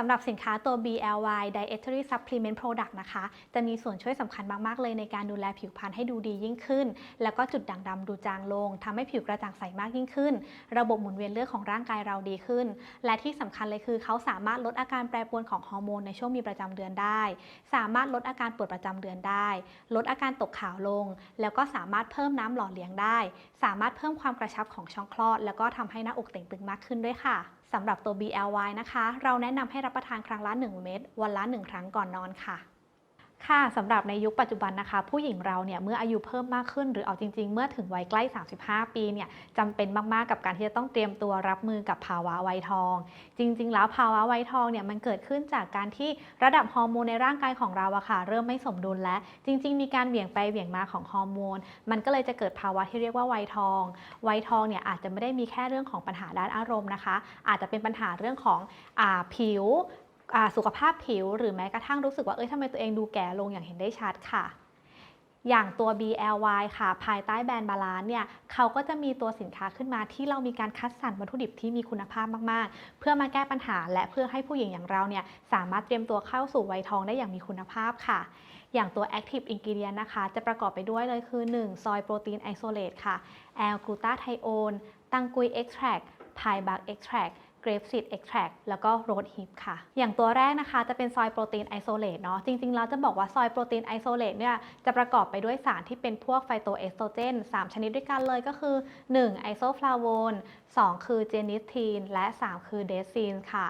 สำหรับสินค้าตัว BLY Dietary Supplement Product นะคะ จะมีส่วนช่วยสำคัญมาก ๆ เลยในการดูแลผิวพรรณให้ดูดียิ่งขึ้น แล้วก็จุดด่างดำดูจางลงทำให้ผิวกระจ่างใสมากยิ่งขึ้น ระบบหมุนเวียนเลือดของร่างกายเราดีขึ้น และที่สำคัญเลยคือเขาสามารถลดอาการแปรปรวนของฮอร์โมนในช่วงมีประจำเดือนได้ สามารถลดอาการปวดประจำเดือนได้ ลดอาการตกขาวลง แล้วก็สามารถเพิ่มน้ำหล่อเลี้ยงได้ สามารถเพิ่มความกระชับของช่องคลอด แล้วก็ทำให้หน้าอกเต่งตึงมากขึ้นด้วยค่ะสำหรับตัว BLY นะคะ เราแนะนำให้รับประทานครั้งละ 1 เม็ดวันละ 1 ครั้งก่อนนอนค่ะ ค่ะสำหรับในยุคปัจจุบันนะคะ ผู้หญิงเราเนี่ยเมื่ออายุเพิ่มมากขึ้น หรือเอาจริง ๆ เมื่อถึงวัยใกล้ 35 ปีเนี่ยจำเป็นมากๆกับการที่จะต้องเตรียมตัวรับมือกับภาวะวัยทอง จริง ๆ แล้วภาวะวัยทองเนี่ยมันเกิดขึ้นจากการที่ระดับฮอร์โมนในร่างกายของเราอะค่ะเริ่มไม่สมดุลและจริง ๆ มีการเหวี่ยงไปเหวี่ยงมาของฮอร์โมน มันก็เลยจะเกิดภาวะที่เรียกว่าวัยทอง วัยทองเนี่ยอาจจะไม่ได้มีแค่เรื่องของปัญหาด้านอารมณ์นะคะ อาจจะเป็นปัญหาเรื่องของอผิว สุขภาพผิว หรือแม้กระทั่งรู้สึกว่าเอ้ยทำไมตัวเองดูแก่ลงอย่างเห็นได้ชัดค่ะ อย่างตัว BLY ค่ะ ภายใต้แบรนด์บาลานเนี่ยเขาก็จะมีตัวสินค้าขึ้นมาที่เรามีการคัดสรรวัตถุดิบที่มีคุณภาพมากๆ เพื่อมาแก้ปัญหา และเพื่อให้ผู้หญิงอย่างเราเนี่ยสามารถเตรียมตัวเข้าสู่วัยทองได้อย่างมีคุณภาพค่ะอย่างตัว Active Ingredient นะคะ จะประกอบไปด้วยเลยคือ 1. ซอยโปรตีนไอโซเลตค่ะแอลกลูตาไทโอนตังกุยเอ็กแทรกไพบักเอ็กแทรก เกรฟซีดเอ็กแทรแล้วก็โรดฮิปค่ะ อย่างตัวแรกนะคะจะเป็นซอยโปรตีนไอโซเลตเนาะ จริงๆ เราจะบอกว่าซอยโปรตีนไอโซเลตเนี่ยจะประกอบไปด้วยสารที่เป็นพวกไฟโตเอสโตรเจน 3 ชนิดด้วยกันเลยก็คือ 1. ไอโซฟลาโวน 2 คือเจนิสทีน และ 3 คือเดซีนค่ะ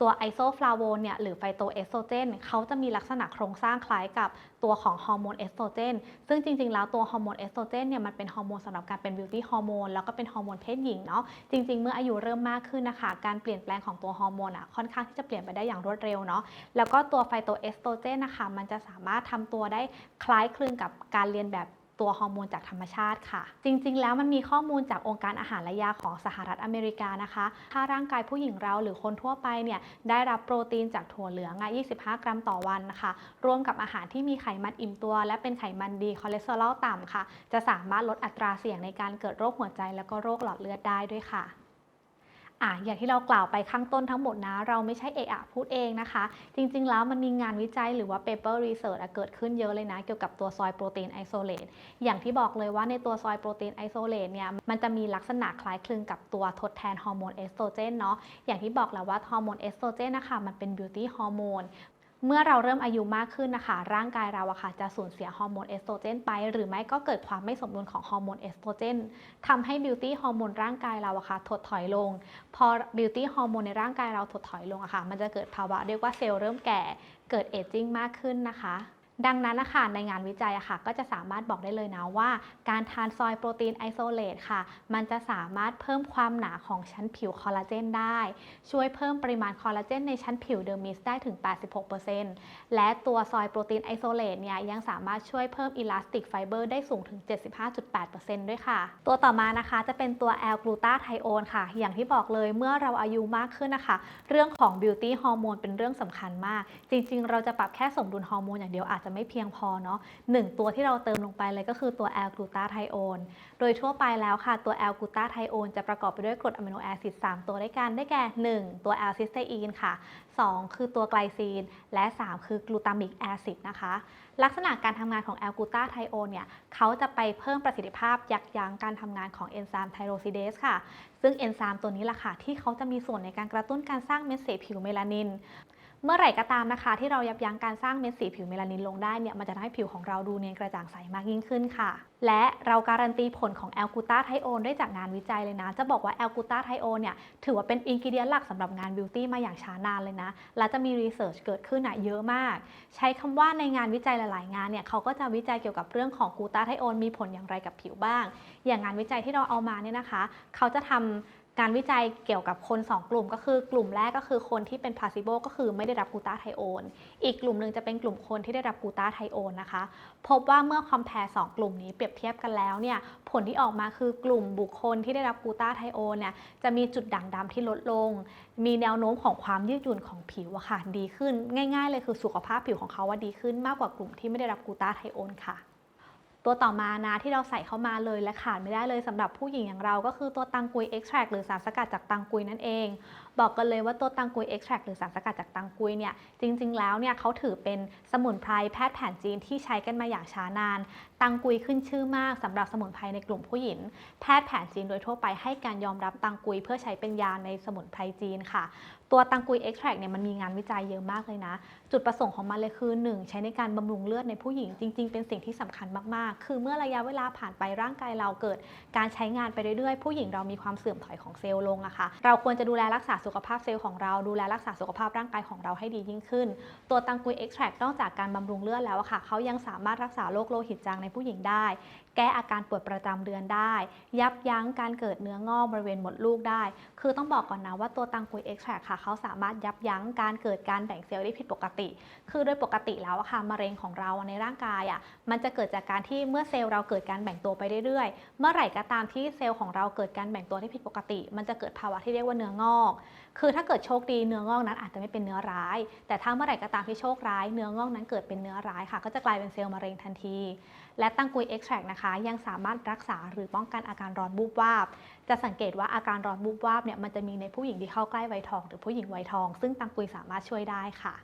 ตัวไอโซฟลาโวนเนี่ยหรือไฟโตเอสโตรเจนเขาจะมีลักษณะโครงสร้างคล้ายกับตัวของฮอร์โมนเอสโตรเจนซึ่งจริงๆ แล้วตัวฮอร์โมนเอสโตรเจนเนี่ยมันเป็นฮอร์โมนสำหรับการเป็นบิวตี้ฮอร์โมนแล้วก็เป็นฮอร์โมนเพศหญิงเนาะจริงๆ เมื่ออายุเริ่มมากขึ้นนะคะการเปลี่ยนแปลงของตัวฮอร์โมนอะค่อนข้างที่จะเปลี่ยนไปได้อย่างรวดเร็วเนาะแล้วก็ตัวไฟโตเอสโตรเจนนะคะมันจะสามารถทำตัวได้คล้ายคลึงกับการเรียนแบบ ตัวฮอร์โมนจากธรรมชาติค่ะ จริง ๆ แล้วมันมีข้อมูลจากองค์การอาหารและยาของสหรัฐอเมริกานะคะ ถ้าร่างกายผู้หญิงเราหรือคนทั่วไปเนี่ยได้รับโปรตีนจากถั่วเหลืองอะ25 กรัมต่อวันนะคะรวมกับอาหารที่มีไขมันอิ่มตัว และเป็นไขมันดีคอเลสเตอรอลต่ำค่ะ จะสามารถลดอัตราเสี่ยงในการเกิดโรคหัวใจ แล้วก็โรคหลอดเลือดได้ด้วยค่ะ อะอย่างที่เรากล่าวไปข้างต้นทั้งหมดนะ เราไม่ใช่เอะอะพูดเองนะคะ จริงๆ แล้วมันมีงานวิจัยหรือว่า paper research เกิดขึ้นเยอะเลยนะ เกี่ยวกับตัวซอยโปรตีนไอโซเลตอย่างที่บอกเลยว่าในตัวซอยโปรตีนไอโซเลตเนี่ยมันจะมีลักษณะคล้ายคลึงกับตัวทดแทนฮอร์โมนเอสโตรเจนเนาะอย่างที่บอกแล้วว่าฮอร์โมนเอสโตรเจนนะคะมันเป็นบิวตี้ฮอร์โมน เมื่อเราเริ่มอายุมากขึ้นนะคะ ร่างกายเราอะค่ะจะสูญเสียฮอร์โมนเอสโตรเจนไป หรือไม่ก็เกิดความไม่สมดุลของฮอร์โมนเอสโตรเจนทำให้บิวตี้ฮอร์โมนร่างกายเราอะค่ะถดถอยลง พอบิวตี้ฮอร์โมนในร่างกายเราถดถอยลงอะค่ะ มันจะเกิดภาวะเรียกว่าเซลล์เริ่มแก่ เกิดเอจจิ้งมากขึ้นนะคะ ดังนั้นนะคะในงานวิจัยอะค่ะก็จะสามารถบอกได้เลยนะว่า การทานซอยโปรตีนไอโซเลตค่ะ มันจะสามารถเพิ่มความหนาของชั้นผิวคอลลาเจนได้ ช่วยเพิ่มปริมาณคอลลาเจนในชั้นผิวเดอร์มิสได้ถึง 86%และตัวซอยโปรตีนไอโซเลตเนี่ยยังสามารถช่วยเพิ่มอิลาสติกไฟเบอร์ได้สูงถึง 75.8%ด้วยค่ะ ตัวต่อมานะคะจะเป็นตัวแอลกลูตาไทโอนค่ะ อย่างที่บอกเลยเมื่อเราอายุมากขึ้นนะคะ เรื่องของบิวตี้ฮอร์โมนเป็นเรื่องสำคัญมาก จริง ๆ เราจะปรับแค่สมดุลฮอร์โมนอย่างเดียวอาจจะไม่เพียงพอเนาะหนึ่งตัวที่เราเติมลงไปเลยก็คือตัวแอลกลูตาไทโอนโดยทั่วไปแล้วค่ะตัวแอลกลูตาไทโอนจะประกอบไปด้วยกรดอะมิโนแอซิด3ตัวด้วยกันได้แก่ 1 ตัวแอลซิสเตอีนค่ะ 2 คือตัวไกลซีน และ 3 คือกลูตามิกแอซิดนะคะ ลักษณะการทำงานของแอลกลูตาไทโอนเนี่ยเขาจะไปเพิ่มประสิทธิภาพยับยั้งการทำงานของเอนไซม์ไทโรซิเดสค่ะ ซึ่งเอนไซม์ตัวนี้แหละค่ะที่เขาจะมีส่วนในการกระตุ้นการสร้างเม็ดสีผิวเมลานิน เมื่อไหร่ก็ตามนะคะ ที่เรายับยั้งการสร้างเม็ดสีผิวเมลานินลงได้เนี่ยมันจะทำให้ผิวของเราดูเนียนกระจ่างใสมากยิ่งขึ้นค่ะ และเราการันตีผลของแอลกูตาไทโอนได้จากงานวิจัยเลยนะ จะบอกว่าแอลกูตาไทโอนเนี่ยถือว่าเป็นอินกิเดียนหลักสำหรับงานบิวตี้มาอย่างช้านานเลยนะ และจะมีรีเสิร์ชเกิดขึ้นอะเยอะมาก ใช้คำว่าในงานวิจัยหลายๆ งานเนี่ยเขาก็จะวิจัยเกี่ยวกับเรื่องของกูตาไทโอนมีผลอย่างไรกับผิวบ้าง อย่างงานวิจัยที่เราเอามาเนี่ยนะคะ เขาจะทำ การวิจัยเกี่ยวกับคน 2 กลุ่ม ก็คือกลุ่มแรกก็คือคนที่เป็นพาซิโบก็คือไม่ได้รับกูตาไทโอน อีกกลุ่มหนึ่งจะเป็นกลุ่มคนที่ได้รับกูตาไทโอนนะคะ พบว่าเมื่อคอมเพลสองกลุ่มนี้เปรียบเทียบกันแล้วเนี่ยผลที่ออกมาคือกลุ่มบุคคลที่ได้รับกูตาไทโอนเนี่ยจะมีจุดด่างดำที่ลดลง มีแนวโน้มของความยืดหยุ่นของผิวอะค่ะดีขึ้นง่าย ๆ เลยคือสุขภาพผิวของเขาว่าดีขึ้นมากกว่ากลุ่มที่ไม่ได้รับกูตาไทโอนค่ะ ตัวต่อมานะที่เราใส่เข้ามาเลยและขาดไม่ได้เลยสำหรับผู้หญิงอย่างเราก็คือตัวตังกุยเอ็กแทรหรือสารสกัดจากตังกุยนั่นเอง บอกกันเลยว่าตัวตังกุยเอ็กแทรหรือสารสกัดจากตังกุยเนี่ยจริง ๆ แล้วเนี่ยเขาถือเป็นสมุนไพรแพทย์แผนจีนที่ใช้กันมาอย่างช้านาน ตังกุยขึ้นชื่อมากสำหรับสมุนไพรในกลุ่มผู้หญิง แพทย์แผนจีนโดยทั่วไปให้การยอมรับตังกุยเพื่อใช้เป็นยาในสมุนไพรจีนค่ะ ตัวตังกุยเอ็กแทรเนี่ยมันมีงานวิจัยเยอะมากเลยนะ จุดประสงค์ของมันเลยคือ 1 ใช้ในการบำรุงเลือดในผู้หญิงจริง ๆ เป็นสิ่งที่สำคัญมากๆ คือเมื่อระยะเวลาผ่านไปร่างกายเราเกิด การใช้งานไปเรื่อยๆ ผู้หญิงเรามีความเสื่อมถอยของเซลล์ลงอะค่ะเราควรจะดูแลรักษาสุขภาพเซลล์ของเราดูแลรักษาสุขภาพร่างกายของเราให้ดียิ่งขึ้น ตัวตังกุยเอ็กแทรนอกจากการบำรุงเลือดแล้วอะค่ะเขายังสามารถรักษาโรคโลหิตจางในผู้หญิงได้ แก้อาการปวดประจำเดือนได้ ยับยั้งการเกิดเนื้องอกบริเวณมดลูกได้ คือต้องบอกก่อนนะว่าตัวตังกุยเอ็กแทรค่ะเขาสามารถยับยั้งการเกิดการแบ่งเซลล์ได้ผิดปกติ คือโดยปกติแล้วอะค่ะมะเร็งของเราในร่างกายอะมันจะเกิดจากการที่เมื่อเซลล์เราเกิดการแบ่งตัวไปเรื่อยๆ เมื่อไหร่ก็ตามที่เซลล์ของเราเกิดการแบ่งตัวที่ผิดปกติ มันจะเกิดภาวะที่เรียกว่าเนื้องอก คือถ้าเกิดโชคดีเนื้องอกนั้นอาจจะไม่เป็นเนื้อร้าย แต่ถ้าเมื่อไหร่ก็ตามที่โชคร้ายเนื้องอกนั้นเกิดเป็นเนื้อร้ายค่ะ ก็จะกลายเป็นเซลล์มะเร็งทันที และตังกุยเอ็กแทรนะคะยังสามารถรักษาหรือป้องกันอาการร้อนบูบวาบ จะสังเกตว่าอาการร้อนบูบวาบเนี่ยมันจะมีในผู้หญิงที่เข้าใกล้วัยทอง หรือผู้หญิงวัยทอง ซึ่งตังกุยสามารถช่วยได้ค่ะ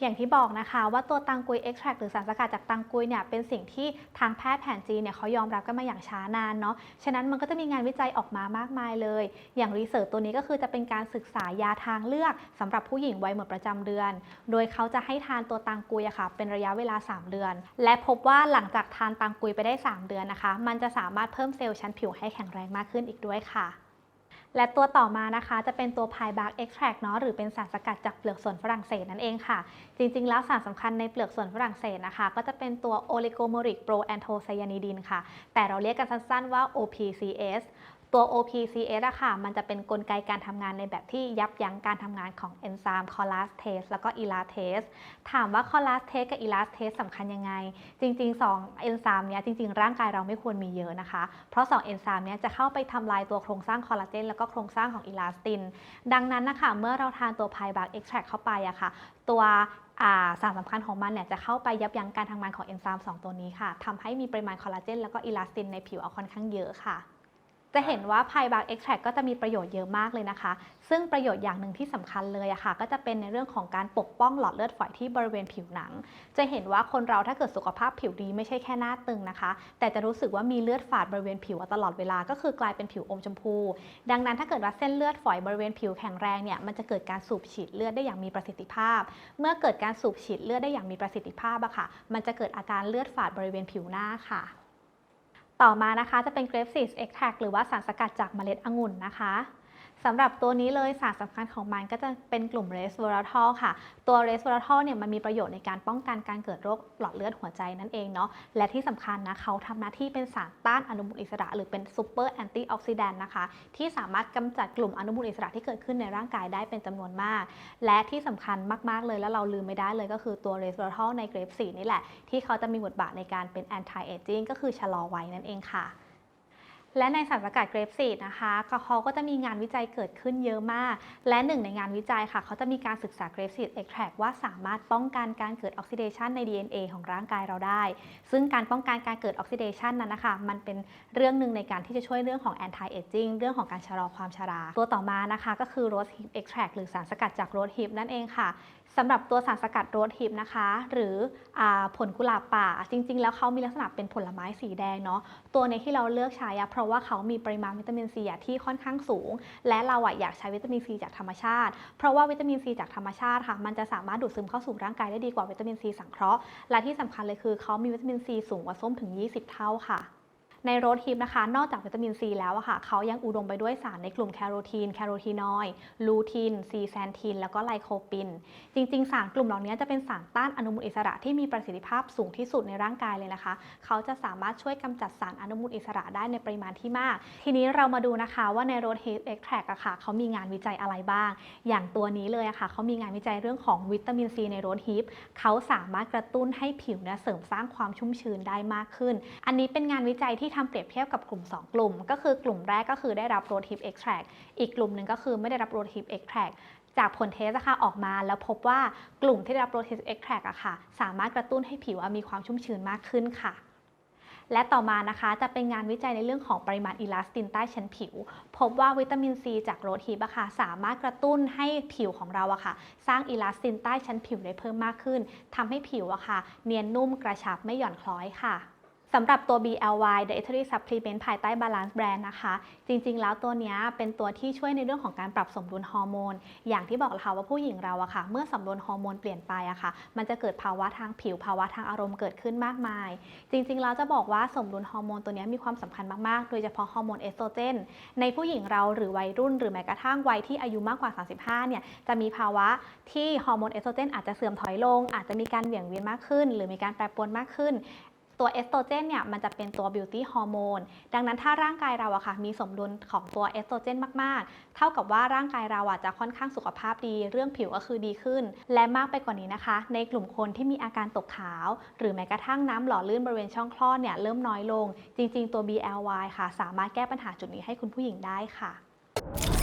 อย่างที่บอกนะคะว่าตัวตังกุยเอ็กแทรหรือสารสกัดจากตังกุยเนี่ยเป็นสิ่งที่ทางแพทย์แผนจีนเนี่ยเขายอมรับกันมาอย่างช้านานเนาะฉะนั้นมันก็จะมีงานวิจัยออกมามากมายเลย อย่างรีเสิร์ชตัวนี้ก็คือจะเป็นการศึกษายาทางเลือกสำหรับผู้หญิงวัยหมดประจำเดือน โดยเขาจะให้ทานตัวตังกุยอะค่ะเป็นระยะเวลา 3 เดือน และพบว่าหลังจากทานตังกุยไปได้ 3 เดือนนะคะ มันจะสามารถเพิ่มเซลล์ชั้นผิวให้แข็งแรงมากขึ้นอีกด้วยค่ะ และตัวต่อมานะคะจะเป็นตัวพายบาร์กเอ็กแทรกเนาะหรือเป็นสารสกัดจากเปลือกส่วนฝรั่งเศสนั่นเองค่ะ จริงๆ แล้วสารสำคัญในเปลือกส่วนฝรั่งเศสนะคะ ก็จะเป็นตัวโอลิโกโมริกโปรแอนโทไซยานิดินค่ะ แต่เราเรียกกันสั้นๆว่า OPCS ตัว OPCS อะค่ะ มันจะเป็นกลไกการทำงานในแบบที่ยับยั้งการทำงานของเอนไซม์คอลาสเทสแล้วก็อีลาเทสถามว่าคอลาสเทสกับอีลาเทสสำคัญยังไง จริง ๆ 2 เอนไซม์เนี้ยจริง ๆ ร่างกายเราไม่ควรมีเยอะนะคะ เพราะ 2 เอนไซม์เนี้ยจะเข้าไปทำลายตัวโครงสร้างคอลลาเจนแล้วก็โครงสร้างของอีลาสติน ดังนั้นนะคะเมื่อเราทานตัวไพบาร์กเอ็กแทรเข้าไปอะค่ะ ตัวาสารสำคัญของมันเนี่ยจะเข้าไปยับยั้งการทำงานของเอนไซม์2ตัวนี้ค่ะทำให้มีปริมาณคอลลาเจนแล้วก็อีลาสตินในผิวเอาค่อนข้างเยอะค่ะ จะเห็นว่าไพบาร์เอ็กแทรก็จะมีประโยชน์เยอะมากเลยนะคะ ซึ่งประโยชน์อย่างหนึ่งที่สำคัญเลยอะค่ะ ก็จะเป็นในเรื่องของการปกป้องหลอดเลือดฝอยที่บริเวณผิวหนัง จะเห็นว่าคนเราถ้าเกิดสุขภาพผิวดีไม่ใช่แค่หน้าตึงนะคะ แต่จะรู้สึกว่ามีเลือดฝาดบริเวณผิวตลอดเวลาก็คือกลายเป็นผิวอมชมพู ดังนั้นถ้าเกิดว่าเส้นเลือดฝอยบริเวณผิวแข็งแรงเนี่ยมันจะเกิดการสูบฉีดเลือดได้อย่างมีประสิทธิภาพ เมื่อเกิดการสูบฉีดเลือดได้อย่างมีประสิทธิภาพอะค่ะ มันจะเกิดอาการเลือดฝาดบริเวณผิวหน้าค่ะ ต่อมานะคะจะเป็น grape seed extract หรือว่าสารสกัดจากเมล็ดองุ่นนะคะ สำหรับตัวนี้เลยสารสำคัญของมันก็จะเป็นกลุ่ม resveratrol ค่ะ ตัว resveratrol เนี่ยมันมีประโยชน์ในการป้องกันการเกิดโรคหลอดเลือดหัวใจนั่นเองเนาะและที่สำคัญนะเขาทำหน้าที่เป็นสารต้านอนุมูลอิสระ หรือเป็น super antioxidant นะคะ ที่สามารถกำจัดกลุ่มอนุมูลอิสระที่เกิดขึ้นในร่างกายได้เป็นจำนวนมาก และที่สำคัญมาก ๆ เลยแล้วเราลืมไม่ได้เลยก็คือตัว resveratrol ใน grape seed นี่แหละที่เขาจะมีบทบาทในการเป็น anti aging ก็คือชะลอวัยนั่นเองค่ะ และในสารสกัดเกรปซีดนะคะเขาก็จะมีงานวิจัยเกิดขึ้นเยอะมาก และหนึ่งในงานวิจัยค่ะ เขาจะมีการศึกษาเกรปซีดเอ็กแทรว่าสามารถป้องกันการเกิดออกซิเดชันใน DNA ของร่างกายเราได้ ซึ่งการป้องกันการเกิดออกซิเดชันนั้นนะคะ มันเป็นเรื่องหนึ่งในการที่จะช่วยเรื่องของ anti aging เรื่องของการชะลอความชรา ตัวต่อมานะคะ ก็คือ rose hip extract หรือสารสกัดจาก rose hip นั่นเองค่ะสำหรับตัวสารสกัดโรสฮิปนะคะ หรืออผลกุหลาบป่า จริง ๆ แล้วเขามีลักษณะเป็นผลไม้สีแดงเนาะตัวในที่เราเลือกใช้เพราะว่าเขามีปริมาณวิตามินซีที่ค่อนข้างสูง และเราอะอยากใช้วิตามินซีจากธรรมชาติ เพราะว่าวิตามินซีจากธรรมชาติค่ะ มันจะสามารถดูดซึมเข้าสู่ร่างกายได้ดีกว่าวิตามินซีสังเคราะห์ และที่สำคัญเลยคือเขามีวิตามินซีสูงกว่าส้มถึง 20 เท่าค่ะ ในโรสฮิปนะคะ นอกจากวิตามินซีแล้วอะค่ะเขายังอุดมไปด้วยสารในกลุ่มแคโรทีน แคโรทีนอยด์ลูทินซีแซนทินแล้วก็ไลโคปิน จริง ๆ สารกลุ่มเหล่านี้จะเป็นสารต้านอนุมูลอิสระที่มีประสิทธิภาพสูงที่สุดในร่างกายเลยนะคะ เขาจะสามารถช่วยกำจัดสารอนุมูลอิสระได้ในปริมาณที่มาก ทีนี้เรามาดูนะคะว่าในโรสฮิปเอ็กแทรอะค่ะเขามีงานวิจัยอะไรบ้าง อย่างตัวนี้เลยอะค่ะเขามีงานวิจัยเรื่องของวิตามินซีในโรสฮิปเขาสามารถกระตุ้นให้ผิวเนี่ยเสริมสร้างความชุ่มชื้นได้มากขึ้น อันนี้เป็นงานวิจัยที่ทำเปรียบเทียบกับกลุ่ม 2 กลุ่ม ก็คือกลุ่มแรกก็คือได้รับโรทิปเอ็กแทรอีกกลุ่มหนึ่งก็คือไม่ได้รับโรทิปเอ็กแทรจากผลเทสอะค่ะออกมาแล้วพบว่ากลุ่มที่ได้รับโรทิปเอ็กแทรอะค่ะ สามารถกระตุ้นให้ผิวมีความชุ่มชื้นมากขึ้นค่ะและต่อมานะคะจะเป็นงานวิจัยในเรื่องของปริมาณอิลาสตินใต้ชั้นผิว พบว่าวิตามินซีจากโรสฮิปอะค่ะสามารถกระตุ้นให้ผิวของเราอะค่ะ สร้างอิลาสตินใต้ชั้นผิวได้เพิ่มมากขึ้นทำให้ผิวอะค่ะ เนียนนุ่มกระชับไม่หย่อนคล้อยค่ะ สำหรับตัว BLY Dietary Supplement ภายใต้ Balance Brand นะคะ จริงๆ แล้วตัวนี้เป็นตัวที่ช่วยในเรื่องของการปรับสมดุลฮอร์โมน อย่างที่บอกแล้วค่ะว่าผู้หญิงเราอะค่ะ เมื่อสมดุลฮอร์โมนเปลี่ยนไปอะค่ะ มันจะเกิดภาวะทางผิวภาวะทางอารมณ์เกิดขึ้นมากมาย จริงๆ แล้วจะบอกว่าสมดุลฮอร์โมนตัวนี้มีความสำคัญมากๆ โดยเฉพาะฮอร์โมนเอสโตรเจน ในผู้หญิงเราหรือวัยรุ่น หรือแม้กระทั่งวัยที่อายุมากกว่า 35 เนี่ย จะมีภาวะที่ฮอร์โมนเอสโตรเจนอาจจะเสื่อมถอยลง อาจจะมีการเหวี่ยงเวียนมากขึ้น หรือมีการแปรปรวนมากขึ้น ตัวเอสโตรเจนเนี่ยมันจะเป็นตัวบิวตี้ฮอร์โมนดังนั้นถ้าร่างกายเราอะค่ะมีสมดุลของตัวเอสโตรเจนมากๆ เท่ากับว่าร่างกายเราอะจะค่อนข้างสุขภาพดี เรื่องผิวก็คือดีขึ้น และมากไปกว่านี้นะคะ ในกลุ่มคนที่มีอาการตกขาว หรือแม้กระทั่งน้ำหล่อลื่นบริเวณช่องคลอดเนี่ยเริ่มน้อยลง จริง ๆ ตัว BLY ค่ะ สามารถแก้ปัญหาจุดนี้ให้คุณผู้หญิงได้ค่ะ